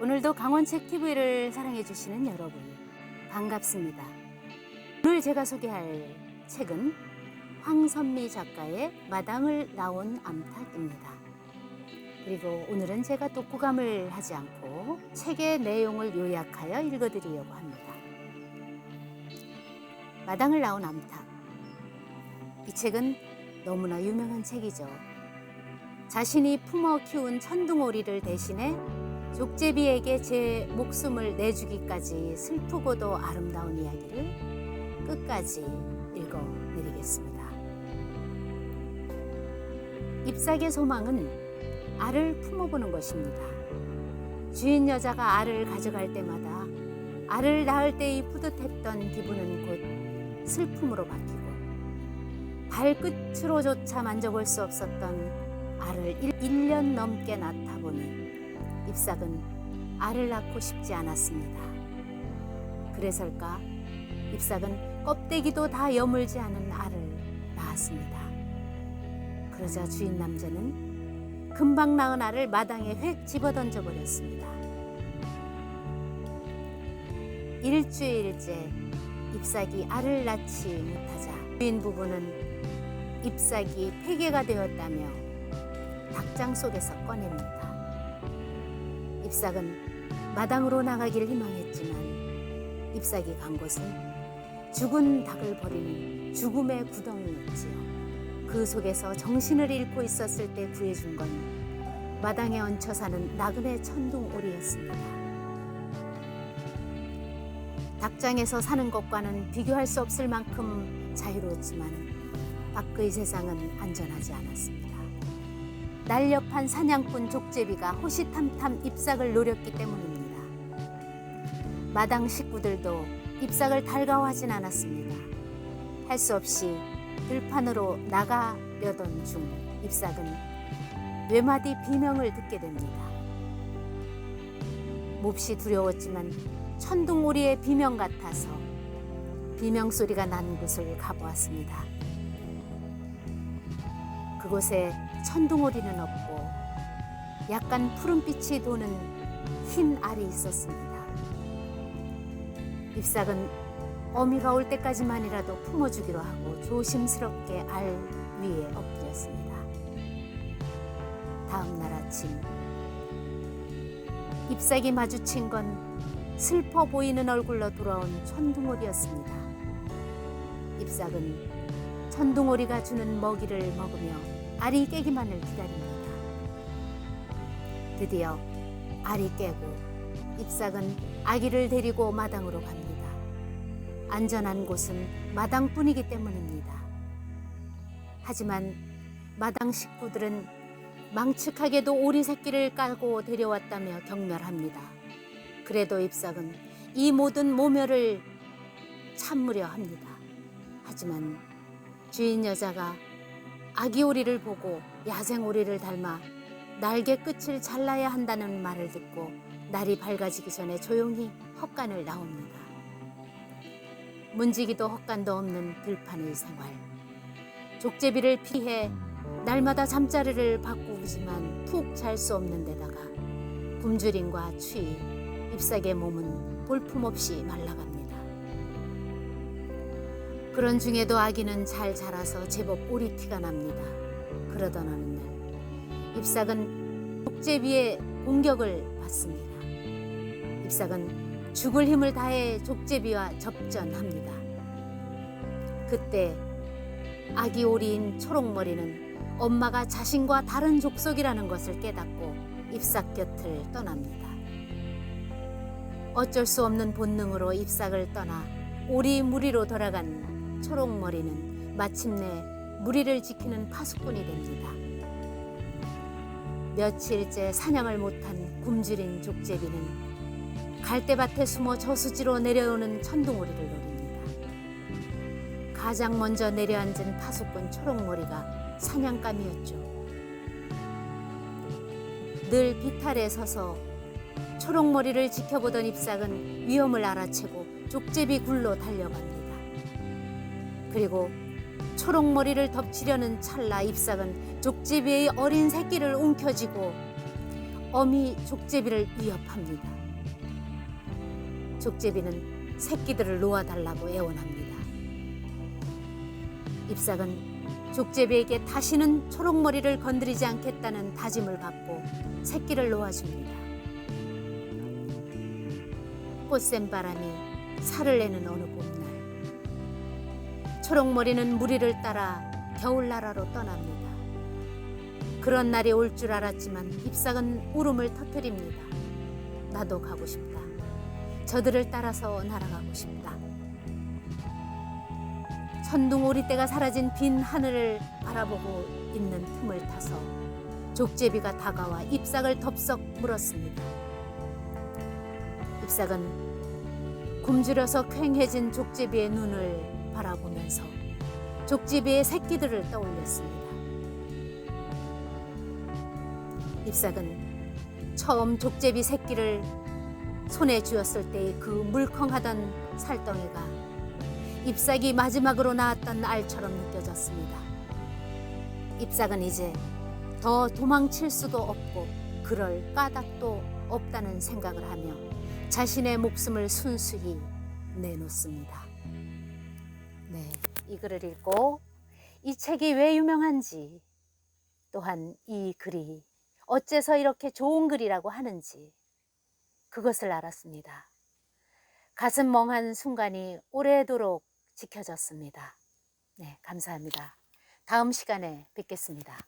오늘도 강원책 TV를 사랑해 주시는 여러분 반갑습니다. 오늘 제가 소개할 책은 황선미 작가의 마당을 나온 암탉입니다. 그리고 오늘은 제가 독후감을 하지 않고 책의 내용을 요약하여 읽어드리려고 합니다. 마당을 나온 암탉. 이 책은 너무나 유명한 책이죠. 자신이 품어 키운 천둥오리를 대신해 족제비에게 제 목숨을 내주기까지 슬프고도 아름다운 이야기를 끝까지 읽어드리겠습니다. 잎사귀의 소망은 알을 품어보는 것입니다. 주인 여자가 알을 가져갈 때마다 알을 낳을 때의 뿌듯했던 기분은 곧 슬픔으로 바뀌고 발끝으로조차 만져볼 수 없었던 알을 1년 넘게 낳다 보니 잎삭은 알을 낳고 싶지 않았습니다. 그래서일까 잎삭은 껍데기도 다 여물지 않은 알을 낳았습니다. 그러자 주인 남자는 금방 낳은 알을 마당에 획 집어던져 버렸습니다. 일주일째 잎삭이 알을 낳지 못하자 주인 부부는 잎삭이 폐괴가 되었다며 닭장 속에서 꺼냅니다. 잎삭은 마당으로 나가길 희망했지만 잎삭이 간 곳은 죽은 닭을 버리는 죽음의 구덩이였지요. 그 속에서 정신을 잃고 있었을 때 구해준 건 마당에 얹혀 사는 나그네 천둥오리였습니다. 닭장에서 사는 것과는 비교할 수 없을 만큼 자유로웠지만 밖의 세상은 안전하지 않았습니다. 날렵한 사냥꾼 족제비가 호시탐탐 잎삭을 노렸기 때문입니다. 마당 식구들도 잎삭을 달가워하진 않았습니다. 할 수 없이 들판으로 나가려던 중 잎삭은 뇌마디 비명을 듣게 됩니다. 몹시 두려웠지만 천둥오리의 비명 같아서 비명 소리가 나는 곳을 가보았습니다. 그곳에 천둥오리는 없고 약간 푸른빛이 도는 흰 알이 있었습니다. 잎삭은 어미가 올 때까지만이라도 품어주기로 하고 조심스럽게 알 위에 엎드렸습니다. 다음 날 아침 잎삭이 마주친 건 슬퍼 보이는 얼굴로 돌아온 천둥오리였습니다. 잎삭은 천둥오리가 주는 먹이를 먹으며 알이 깨기만을 기다립니다. 드디어 알이 깨고 잎삭은 아기를 데리고 마당으로 갑니다. 안전한 곳은 마당뿐이기 때문입니다. 하지만 마당 식구들은 망측하게도 오리 새끼를 깔고 데려왔다며 경멸합니다. 그래도 잎삭은 이 모든 모멸을 참으려 합니다. 하지만 주인 여자가 아기 오리를 보고 야생 오리를 닮아 날개 끝을 잘라야 한다는 말을 듣고 날이 밝아지기 전에 조용히 헛간을 나옵니다. 문지기도 헛간도 없는 들판의 생활. 족제비를 피해 날마다 잠자리를 바꾸지만 푹 잘 수 없는 데다가 굶주림과 추위, 잎삭의 몸은 볼품없이 말라갑니다. 그런 중에도 아기는 잘 자라서 제법 오리 티가 납니다. 그러던 어느 날 잎삭은 족제비의 공격을 받습니다. 잎삭은 죽을 힘을 다해 족제비와 접전합니다. 그때 아기 오리인 초록머리는 엄마가 자신과 다른 족속이라는 것을 깨닫고 잎삭 곁을 떠납니다. 어쩔 수 없는 본능으로 잎삭을 떠나 오리 무리로 돌아간 초록머리는 마침내 무리를 지키는 파수꾼이 됩니다. 며칠째 사냥을 못한 굶주린 족제비는 갈대밭에 숨어 저수지로 내려오는 천둥오리를 노립니다. 가장 먼저 내려앉은 파수꾼 초록머리가 사냥감이었죠. 늘 비탈에 서서 초록머리를 지켜보던 잎삭은 위험을 알아채고 족제비 굴로 달려갑니다. 그리고 초록머리를 덮치려는 찰나 잎삭은 족제비의 어린 새끼를 움켜쥐고 어미 족제비를 위협합니다. 족제비는 새끼들을 놓아달라고 애원합니다. 잎삭은 족제비에게 다시는 초록머리를 건드리지 않겠다는 다짐을 받고 새끼를 놓아줍니다. 꽃샘 바람이 살을 내는 어느 봄날 초록머리는 무리를 따라 겨울나라로 떠납니다. 그런 날이 올 줄 알았지만 잎삭은 울음을 터뜨립니다. 나도 가고 싶다. 저들을 따라서 날아가고 싶다. 천둥 오리때가 사라진 빈 하늘을 바라보고 있는 틈을 타서 족제비가 다가와 잎삭을 덥석 물었습니다. 잎삭은 굶주려서 퀭해진 족제비의 눈을 바라보면서 족제비의 새끼들을 떠올렸습니다. 잎삭은 처음 족제비 새끼를 손에 쥐었을 때의 그 물컹하던 살덩이가 잎삭이 마지막으로 낳았던 알처럼 느껴졌습니다. 잎삭은 이제 더 도망칠 수도 없고 그럴 까닭도 없다는 생각을 하며 자신의 목숨을 순수히 내놓습니다. 네, 이 글을 읽고 이 책이 왜 유명한지 또한 이 글이 어째서 이렇게 좋은 글이라고 하는지 그것을 알았습니다. 가슴 멍한 순간이 오래도록 지켜졌습니다. 네, 감사합니다. 다음 시간에 뵙겠습니다.